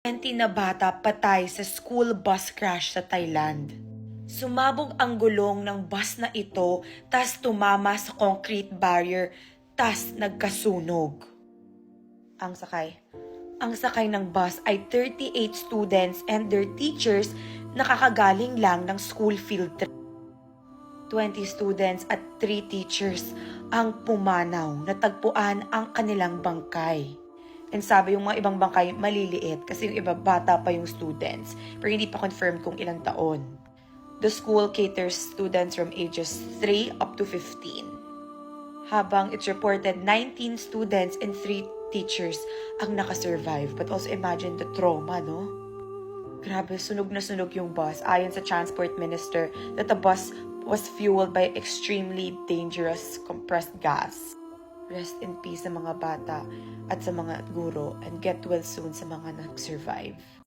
20 na bata patay sa school bus crash sa Thailand. Sumabog ang gulong ng bus na ito tas tumama sa concrete barrier tas nagkasunog. Ang sakay. Ang sakay ng bus ay 38 students and their teachers nakakagaling lang ng school field trip. 20 students at 3 teachers ang pumanaw. Natagpuan ang kanilang bangkay. And sabi yung mga ibang bangkay maliliit kasi yung iba bata pa yung students. Pero hindi pa confirmed kung ilang taon. The school caters students from ages 3 up to 15. Habang it's reported 19 students and 3 teachers ang nakasurvive. But also imagine the trauma, no? Grabe, sunog na sunog yung bus. Ayon sa transport minister that the bus was fueled by extremely dangerous compressed gas. Rest in peace sa mga bata at sa mga guro and get well soon sa mga nag-survive.